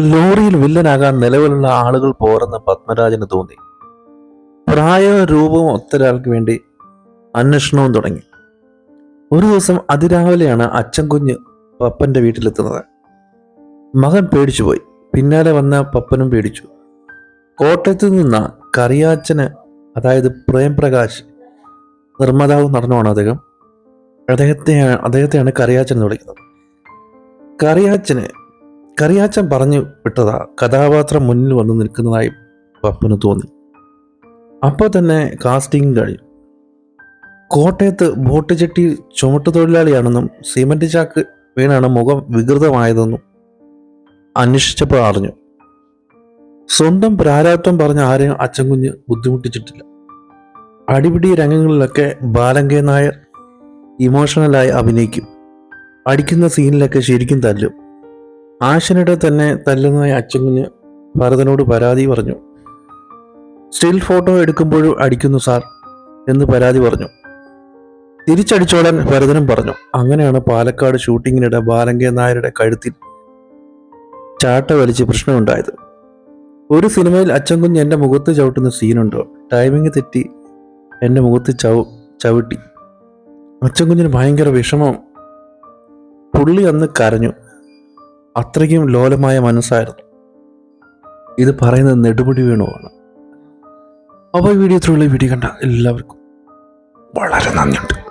ലോറിയിൽ വില്ലനാകാൻ നിലവിലുള്ള ആളുകൾ പോരെന്ന് പത്മരാജന് തോന്നി. പ്രായ രൂപവും ഒത്തൊരാൾക്ക് വേണ്ടി അന്വേഷണവും തുടങ്ങി. ഒരു ദിവസം അതിരാവിലെയാണ് അച്ഛൻ കുഞ്ഞ് പപ്പന്റെ വീട്ടിലെത്തുന്നത്. മകൻ പേടിച്ചുപോയി പിന്നാലെ വന്ന പപ്പനും പേടിച്ചു. കോട്ടയത്ത് നിന്ന കറിയാച്ചന് അതായത് പ്രേംപ്രകാശ് നിർമ്മാതാവ് നടനുമാണ് അദ്ദേഹം. അദ്ദേഹത്തെയാണ് അദ്ദേഹത്തെയാണ് കറിയാച്ചൻ എന്ന് വിളിക്കുന്നത്. കറിയാച്ചന് കറിയാച്ചൻ പറഞ്ഞു വിട്ടതാ കഥാപാത്രം മുന്നിൽ വന്ന് നിൽക്കുന്നതായി പപ്പന് തോന്നി. അപ്പോൾ തന്നെ കാസ്റ്റിംഗ് കഴിഞ്ഞു. കോട്ടയത്ത് ബോട്ട് ചെട്ടി ചുമട്ടുതൊഴിലാളിയാണെന്നും സിമന്റ് ചാക്ക് വീണാണ് മുഖം വികൃതമായതെന്നും അന്വേഷിച്ചപ്പോൾ അറിഞ്ഞു. സ്വന്തം പ്രാരാബ്ദം പറഞ്ഞ ആരെയും അച്ഛൻ കുഞ്ഞ് ബുദ്ധിമുട്ടിച്ചിട്ടില്ല. അടിപിടി രംഗങ്ങളിലൊക്കെ ബാലങ്കേ നായർ ഇമോഷണലായി അഭിനയിക്കും. അടിക്കുന്ന സീനിലൊക്കെ ശരിക്കും തല്ലും. ആശനിടെ തന്നെ തല്ലുന്നതായി അച്ഛൻ കുഞ്ഞ് ഭരതനോട് പരാതി പറഞ്ഞു. സ്റ്റിൽ ഫോട്ടോ എടുക്കുമ്പോഴും അടിക്കുന്നു സാർ എന്ന് പരാതി പറഞ്ഞു. തിരിച്ചടിച്ചോടാൻ ഭരതനും പറഞ്ഞു. അങ്ങനെയാണ് പാലക്കാട് ഷൂട്ടിങ്ങിനിടെ ബാലങ്കേ നായരുടെ കഴുത്തിൽ ചാട്ട വലിച്ച് പ്രശ്നമുണ്ടായത്. ഒരു സിനിമയിൽ അച്ചൻകുഞ്ഞ് എന്റെ മുഖത്ത് ചവിട്ടുന്ന സീനുണ്ടോ? ടൈമിങ് തെറ്റി എന്റെ മുഖത്ത് ചവ ചവിട്ടി. അച്ചൻകുഞ്ഞിന് ഭയങ്കര വിഷമം. പുള്ളി അന്ന് കരഞ്ഞു. അത്രയ്ക്കും ലോലമായ മനസ്സായിരുന്നു. ഇത് പറയുന്നത് നെടുപടി വേണുവാണ്. അപ്പോൾ വീഡിയോ ത്രൂള്ള വീഡിയോ കണ്ട എല്ലാവർക്കും വളരെ നന്ദിയുണ്ട്.